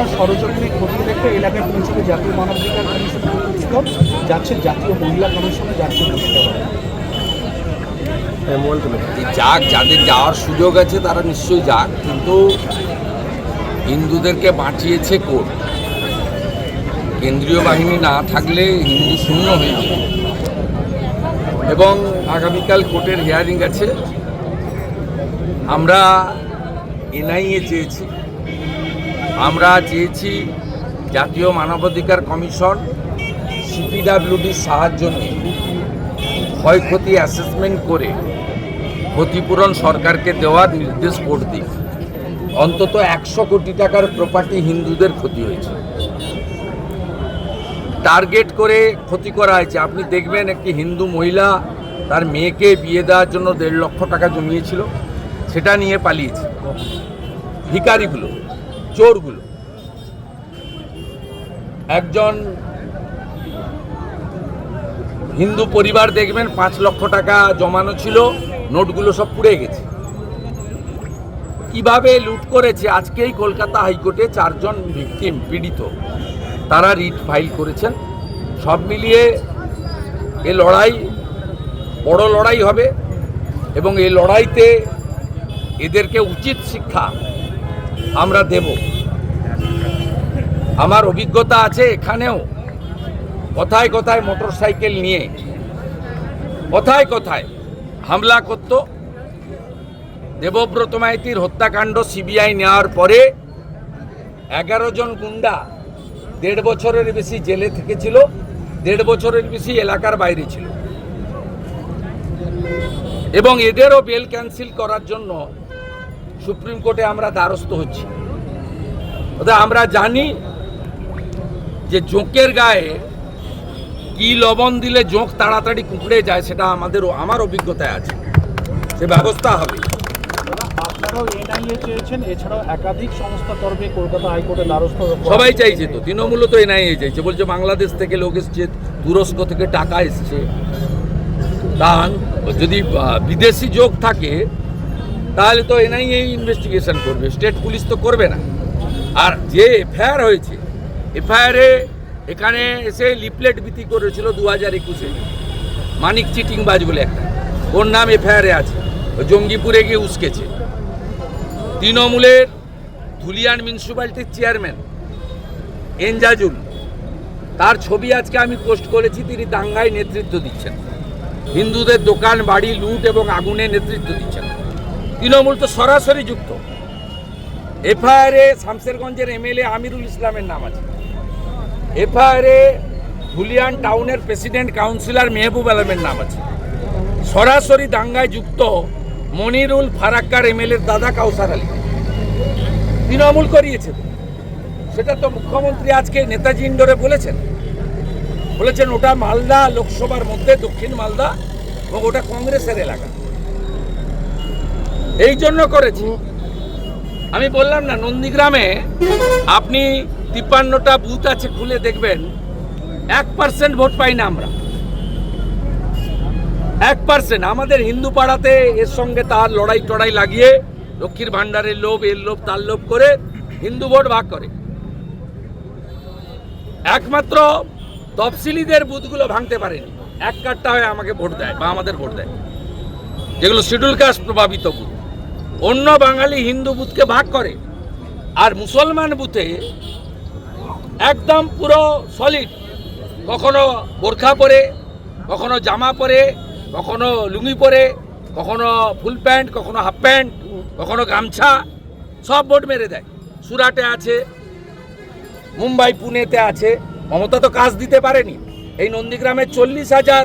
আপনার সরজমিনে খতিয়ে দেখতে এলাকায় পৌঁছবে জাতীয় মানবাধিকার কমিশন প্রতিনিধিদল যাচ্ছে জাতীয় মহিলা কমিশনে যাচ্ছে যাক, যাদের যাওয়ার সুযোগ আছে তারা নিশ্চয়ই যাক, কিন্তু হিন্দুদেরকে বাঁচিয়েছে কোর্ট। কেন্দ্রীয় বাহিনী না থাকলে হিন্দু শূন্য হয়ে যাবে। এবং আগামীকাল কোর্টের হিয়ারিং আছে। আমরা এনআইএ চেয়েছি। আমরা চেয়েছি জাতীয় মানবাধিকার কমিশন সিপিডাব্লিউডির সাহায্য নিয়ে ক্ষয়ক্ষতি অ্যাসেসমেন্ট করে ক্ষতিপূরণ সরকারকে দেওয়ার নির্দেশ দিক। অন্তত একশো কোটি টাকার প্রপার্টি হিন্দুদের ক্ষতি হয়েছে। টার্গেট করে ক্ষতি করা হয়েছে। আপনি দেখবেন একটি হিন্দু মহিলা তার মেয়েকে বিয়ে দেওয়ার জন্য দেড় লক্ষ টাকা জমিয়েছিল, সেটা নিয়ে পালিয়েছে। ভিকারিগুলো চোরগুলো একজন হিন্দু পরিবার দেখবেন, পাঁচ লক্ষ টাকা জমানো ছিল, নোটগুলো সব পুড়ে গেছে। কীভাবে লুট করেছে? আজকেই কলকাতা হাইকোর্টে চারজন ভিকটিম পীড়িত, তারা রিট ফাইল করেছেন। সব মিলিয়ে এ লড়াই বড় লড়াই হবে এবং এই লড়াইতে এদেরকে উচিত শিক্ষা আমরা দেব। আমার অভিজ্ঞতা আছে এখানেও। কথায় কথায় মোটর সাইকেল নিয়ে, কথায় কথায় হামলা করত, দেবব্রত মাইতির হত্যাকাণ্ড সিবিআই নেওয়ার পরে এগারো জন গুন্ডা দেড় বছরের বেশি জেলে থেকেছিল, দেড় বছরের বেশি এলাকার বাইরে ছিল। এবং এদেরও বেল ক্যান্সেল করার জন্য সুপ্রিম কোর্টে আমরা দ্বারস্থ হচ্ছি। আমরা জানি যে জোঁকের গায়ে কি লবণ দিলে জোঁক তাড়াতাড়ি কুঁকড়ে যায় সেটা আমাদের আমার অভিজ্ঞতায় আছে। সে ব্যবস্থা হবে। আপনারাও এনআইএ চেয়েছেন এছাড়াও একাধিক সংস্থার তরফে কলকাতা হাইকোর্টে দ্বারস্থ সবাই চাইছে তো তৃণমূলও তো এনআইএ চাইছে বলছে বাংলাদেশ থেকে লোক এসছে তুরস্ক থেকে টাকা এসছে। তান যদি বিদেশি যোগ থাকে তাহলে তো এনআইএ ইনভেস্টিগেশন করবে স্টেট পুলিশ তো করবে না। আর যে এফআইআর হয়েছে, এফআইআরে এখানে এসে লিফলেট বিক্রি করেছিল দু হাজার একুশে। মানিক চিটিংবাজ বলে একটা। ওর নাম এফআইআরে আছে। জঙ্গিপুরে গিয়ে উস্কেছে। তৃণমূলের ধুলিয়ান মিউনিসিপ্যালিটির চেয়ারম্যান এনজাজুল, তার ছবি আজকে আমি পোস্ট করেছি, তিনি দাঙ্গায় নেতৃত্ব দিচ্ছেন। হিন্দুদের দোকান, বাড়ি, লুট এবং আগুনে নেতৃত্ব দিচ্ছেন। তৃণমূল তো সরাসরি যুক্ত। এফআইআরে শামসেরগঞ্জের এমএলএ আমিরুল ইসলামের নাম আছে। এফআইআরে ধুলিয়ান টাউনের প্রেসিডেন্ট কাউন্সিলর মেহবুব আলমের নাম আছে। সরাসরি দাঙ্গায় যুক্ত মনিরুল ফারাক্কার এমএলএর দাদা কাউসার আলী। তৃণমূল করিয়েছে। সেটা তো মুখ্যমন্ত্রী আজকে নেতাজি ইন্ডোরে বলেছেন। বলেছেন ওটা মালদা লোকসভার মধ্যে, দক্ষিণ মালদা এবং ওটা কংগ্রেসের এলাকা। এই জন্য করেছি। আমি বললাম না, নন্দীগ্রামে আপনি তিপ্পান্নটা বুথ আছে, খুলে দেখবেন, এক পার্সেন্ট ভোট পাই না আমরা। এক পার্সেন্ট। আমাদের হিন্দু পাড়াতে এর সঙ্গে তার লড়াই টড়াই লাগিয়ে লক্ষ্মীর ভাণ্ডারের লোভ, এর লোভ, তার লোভ করে হিন্দু ভোট ভাগ করে। একমাত্র তফসিলিদের বুথগুলো ভাঙতে পারেনি। এক কার্ডটা হয়ে আমাকে ভোট দেয় বা আমাদের ভোট দেয়। যেগুলো শিডিউল কাস্ট প্রভাবিত বুথ। অন্য বাঙালি হিন্দু বুথকে ভাগ করে। আর মুসলমান বুথে একদম পুরো সলিড কখনো বোরখা পরে, কখনো জামা পরে, কখনো লুঙ্গি পরে, কখনো ফুল প্যান্ট, কখনো হাফ প্যান্ট, কখনো গামছা, সব ভোট মেরে দেয়। সুরাটে আছে, মুম্বাই পুনেতে আছে, মমতা তো কাজ দিতে পারেনি। এই নন্দীগ্রামে চল্লিশ হাজার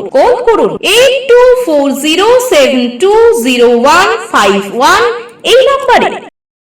কোড করুন eight two four zero seven two zero one five one এই নম্বরে